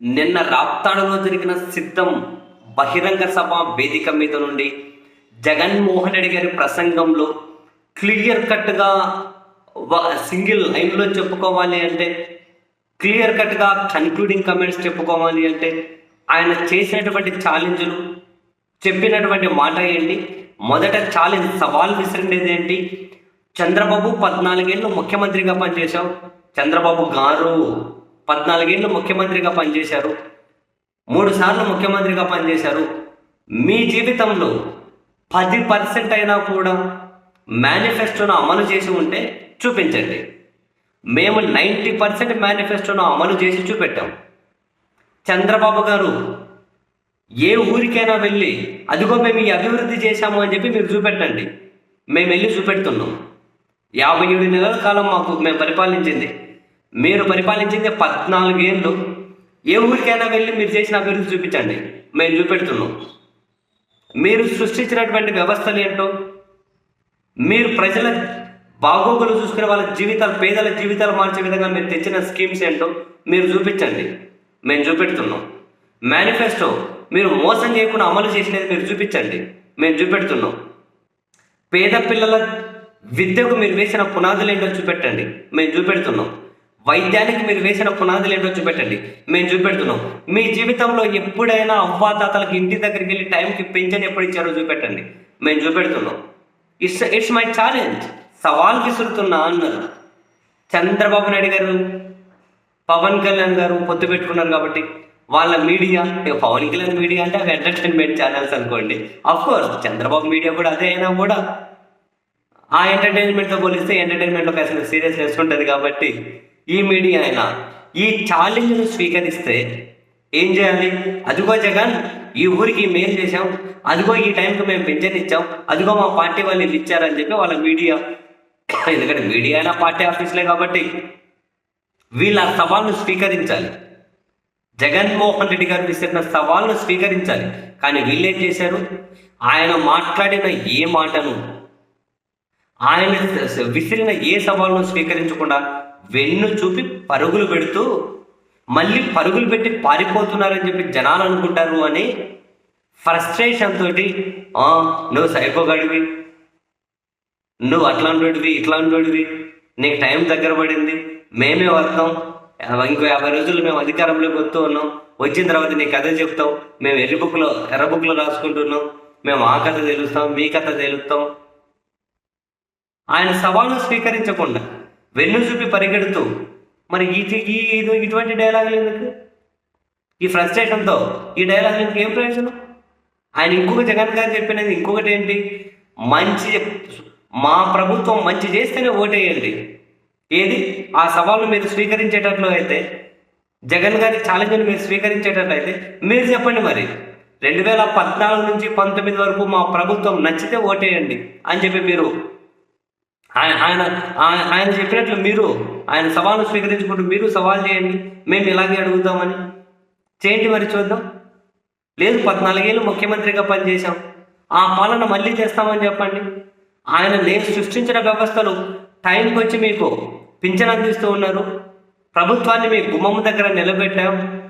నిన్న రాప్తాడులో జరిగిన సిద్ధం బహిరంగ సభ వేదిక మీద నుండి జగన్మోహన్ రెడ్డి గారి ప్రసంగంలో క్లియర్ కట్గా సింగిల్ లైన్లో చెప్పుకోవాలి అంటే క్లియర్ కట్గా కన్క్లూడింగ్ కమెంట్స్ చెప్పుకోవాలి అంటే ఆయన చేసినటువంటి ఛాలెంజ్లు చెప్పినటువంటి మాట ఏంటి మొదట ఛాలెంజ్ సవాల్ విసిరినది ఏంటి చంద్రబాబు పద్నాలుగేళ్ళు ముఖ్యమంత్రిగా పనిచేశావు చంద్రబాబు గారు పద్నాలుగేళ్ళు ముఖ్యమంత్రిగా పనిచేశారు. మూడు సార్లు ముఖ్యమంత్రిగా పనిచేశారు. మీ జీవితంలో పది పర్సెంట్ అయినా కూడా మేనిఫెస్టోను అమలు చేసి ఉంటే చూపించండి. మేము నైంటీ పర్సెంట్ మేనిఫెస్టోను అమలు చేసి చూపెట్టాం. చంద్రబాబు గారు ఏ ఊరికైనా వెళ్ళి అదిగో మేము ఈ అభివృద్ధి చేశాము అని చెప్పి మీరు చూపెట్టండి. మేము వెళ్ళి చూపెడుతున్నాం. యాభై ఏడు నెలల కాలం మాకు మేము పరిపాలించింది. మీరు పరిపాలించింది పద్నాలుగేళ్ళు. ఏ ఊరికైనా వెళ్ళి మీరు చేసిన అభివృద్ధి చూపించండి. మేము చూపెడుతున్నాం. మీరు సృష్టించినటువంటి వ్యవస్థలు ఏంటో? మీరు ప్రజల బాగోగులు చూసుకునే వాళ్ళ జీవితాలు పేదల జీవితాలు మార్చే విధంగా మీరు తెచ్చిన స్కీమ్స్ ఏంటో మీరు చూపించండి. మేము చూపెడుతున్నాం. మేనిఫెస్టో మీరు మోసం చేయకుండా అమలు చేసినది మీరు చూపించండి. మేము చూపెడుతున్నాం. పేద పిల్లల విద్యకు మీరు వేసిన పునాదులు ఏంటో చూపెట్టండి. మేము చూపెడుతున్నాం. వైద్యానికి మీరు వేసిన పునాదులు ఏంటో చూపెట్టండి. మేము చూపెడుతున్నాం. మీ జీవితంలో ఎప్పుడైనా అవ్వాతాతలకు ఇంటి దగ్గరికి వెళ్ళి టైంకి పెంచని ఎప్పుడు ఇచ్చారో చూపెట్టండి. మేము చూపెడుతున్నాం. It's it's my challenge. సవాల్ విసురుతున్నా అన్నారు. చంద్రబాబు నాయుడు గారు పవన్ కళ్యాణ్ గారు పొత్తు పెట్టుకున్నారు కాబట్టి వాళ్ళ మీడియా పవన్ కళ్యాణ్ మీడియా అంటే అవి ఎంటర్టైన్మెంట్ ఛానల్స్ అనుకోండి. కోర్స్ చంద్రబాబు మీడియా కూడా అదే అయినా కూడా ఆ ఎంటర్టైన్మెంట్తో పోలిస్తే ఎంటర్టైన్మెంట్లో కాసిన సీరియస్ ఉంటుంది కాబట్టి ఈ మీడియా అయినా ఈ ఛాలెంజ్ను స్వీకరిస్తే ఏం చేయాలి? అదిగో జగన్ ఈ ఊరికి మేలు చేశాం. అదిగో ఈ టైంకి మేము పెన్షన్ ఇచ్చాం. అదిగో మా పార్టీ వాళ్ళు ఇది ఇచ్చారని చెప్పి వాళ్ళ మీడియా. ఎందుకంటే మీడియా అయినా పార్టీ ఆఫీస్లే కాబట్టి వీళ్ళ సవాల్ను స్వీకరించాలి. జగన్మోహన్ రెడ్డి గారు విసిరిన సవాల్ను స్వీకరించాలి. కానీ వీళ్ళేం చేశారు? ఆయన మాట్లాడిన ఏ మాటను ఆయన విసిరిన ఏ సవాల్ను స్వీకరించకుండా వెన్ను చూపి పరుగులు పెడుతూ మళ్ళీ పరుగులు పెట్టి పారిపోతున్నారని చెప్పి జనాలు అనుకుంటారు అని ఫ్రస్ట్రేషన్ తోటి "ఆ, నువ్వు సైకోగడివి. నువ్వు అట్లాంటివి ఇట్లాంటివి నీకు టైం దగ్గర పడింది. మేమే వస్తాం. ఇంకో యాభై రోజులు మేము అధికారంలోకి వస్తూ ఉన్నాం. వచ్చిన తర్వాత నీ కథ చెప్తాం. మేము ఎర్రి బుక్లో ఎర్ర బుక్లో రాసుకుంటున్నాం. మేము ఆ కథ తెలుస్తాం మీ కథ తెలుస్తాం. ఆయన సవాలు స్వీకరించకుండా వెన్ను చూపి పరిగెడుతూ. మరి ఈ ఇది ఇటువంటి డైలాగులు ఎందుకు? ఈ ఫ్రస్ట్రేషన్తో ఈ డైలాగులు ఎందుకు? ఏం ప్రయోజనం? ఆయన ఇంకొక జగన్ గారు చెప్పినది ఇంకొకటి ఏంటి? మంచి మా ప్రభుత్వం మంచి చేస్తేనే ఓటేయండి. ఏది? ఆ సవాలు మీరు స్వీకరించేటట్లు అయితే జగన్ గారి ఛాలెంజ్ని మీరు స్వీకరించేటట్లు అయితే మీరు చెప్పండి మరి. రెండు వేల పద్నాలుగు నుంచి పంతొమ్మిది వరకు మా ప్రభుత్వం నచ్చితే ఓటేయండి అని చెప్పి మీరు ఆయన ఆయన ఆయన- చెప్పినట్లు మీరు ఆయన సవాలు స్వీకరించుకుంటూ మీరు సవాల్ చేయండి. మేము ఇలాగే అడుగుతామని. చేయండి మరి చూద్దాం. లేదు పద్నాలుగేళ్ళు ముఖ్యమంత్రిగా పనిచేశాం. ఆ పాలన మళ్ళీ చేస్తామని చెప్పండి. ఆయన నేను సృష్టించిన వ్యవస్థలు టైంకి వచ్చి మీకు పింఛన్ అందిస్తూ ఉన్నారు. ప్రభుత్వాన్ని మీ గుమ్మం దగ్గర నిలబెట్టాం.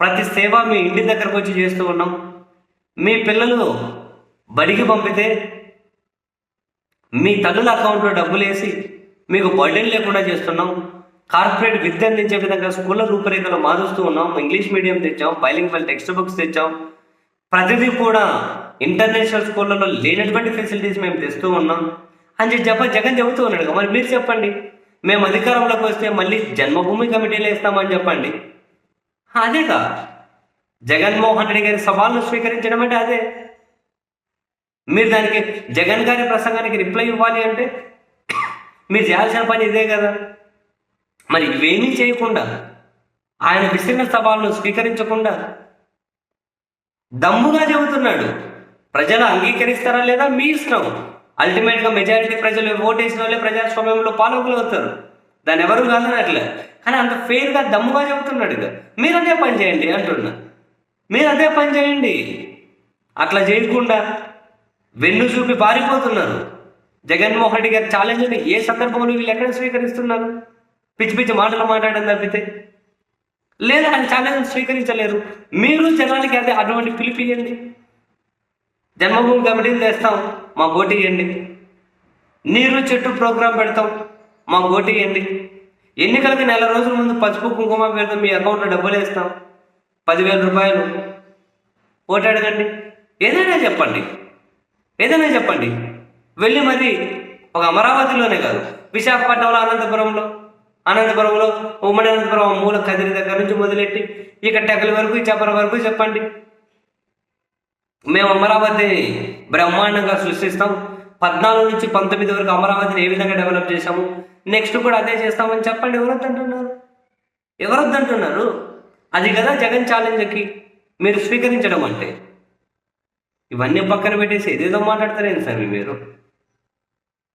ప్రతి సేవ మీ ఇంటి దగ్గరకు వచ్చి చేస్తూ ఉన్నాం. మీ పిల్లలు బడికి పంపితే మీ తల్లుల అకౌంట్లో డబ్బులు వేసి మీకు బర్డెన్ లేకుండా చేస్తున్నాం. కార్పొరేట్ విద్య అందించే విధంగా స్కూళ్ళ రూపురేఖలు మారుస్తూ ఉన్నాం. ఇంగ్లీష్ మీడియం తెచ్చాం. బైలింగ్వల్ టెక్స్ట్ బుక్స్ తెచ్చాం. ప్రతిదీ కూడా ఇంటర్నేషనల్ స్కూళ్ళలో లేనటువంటి ఫెసిలిటీస్ మేము తెస్తూ ఉన్నాం. అని చెప్పి చెప్ప జగన్ చెబుతూ ఉన్నాడు కదా. మరి మీరు చెప్పండి. మేము అధికారంలోకి వస్తే మళ్ళీ జన్మభూమి కమిటీలు వేస్తామని చెప్పండి. అదేగా. జగన్మోహన్ రెడ్డి గారి సవాల్ను స్వీకరించడం అంటే అదే. మీరు దానికి జగన్ గారి ప్రసంగానికి రిప్లై ఇవ్వాలి అంటే మీరు చేయాల్సిన పని ఇదే కదా. మరి ఇవేమీ చేయకుండా ఆయన విసిరిన సవాళ్ళను స్వీకరించకుండా దమ్ముగా చెబుతున్నాడు. ప్రజలు అంగీకరిస్తారా లేదా? మీ ఇష్టం. అల్టిమేట్గా మెజారిటీ ప్రజలు ఓటేసిన వాళ్ళే ప్రజాస్వామ్యంలో పాలకులు అవుతారు దాన్ని ఎవరు కాదనట్లే. కానీ అంత ఫెయిర్గా దమ్ముగా చెబుతున్నాడు ఇక. మీరు అదే పని చేయండి అంటున్నా. మీరు అదే పని చేయండి. అట్లా చేయకుండా వెన్ను చూపి పారిపోతున్నారు. జగన్మోహన్ రెడ్డి గారి ఛాలెంజ్ని ఏ సందర్భంలో వీళ్ళు ఎక్కడ స్వీకరిస్తున్నారు? పిచ్చి పిచ్చి మాటలు మాట్లాడడం తప్పితే. లేదా ఆయన ఛాలెంజ్ స్వీకరించలేరు. మీరు జనానికి అదే అటువంటి పిలిపియండి జన్మభూమి కమిటీలు తెస్తాం మా ఓటు ఇవ్వండి నీరు చెట్టు ప్రోగ్రాం పెడతాం మా ఓటు ఇవ్వండి ఎన్నికలకి నెల రోజుల ముందు పసుపు కుంకుమ పెడతాం మీ అకౌంట్లో డబ్బులు వేస్తాం. పదివేల రూపాయలు. ఓటు అడగండి. ఏదైనా చెప్పండి. ఏదైనా చెప్పండి. వెళ్ళి మరి ఒక అమరావతిలోనే కాదు విశాఖపట్నంలో అనంతపురంలో అనంతపురంలో ఉమ్మడి అనంతపురం మూల కదిరి దగ్గర నుంచి మొదలెట్టి ఇక టెకల వరకు చెప్పర వరకు చెప్పండి. మేము అమరావతిని బ్రహ్మాండంగా సృష్టిస్తాం. పద్నాలుగు నుంచి పంతొమ్మిది వరకు అమరావతిని ఏ విధంగా డెవలప్ చేశాము? నెక్స్ట్ కూడా అదే చేస్తామని చెప్పండి ఎవరొద్దంటున్నారు? ఎవరొద్దంటున్నారు? అది కదా జగన్ ఛాలెంజ్కి మీరు స్వీకరించడం అంటే. ఇవన్నీ పక్కన పెట్టేసి ఏదేదో మాట్లాడతారేంటి సార్ మీరు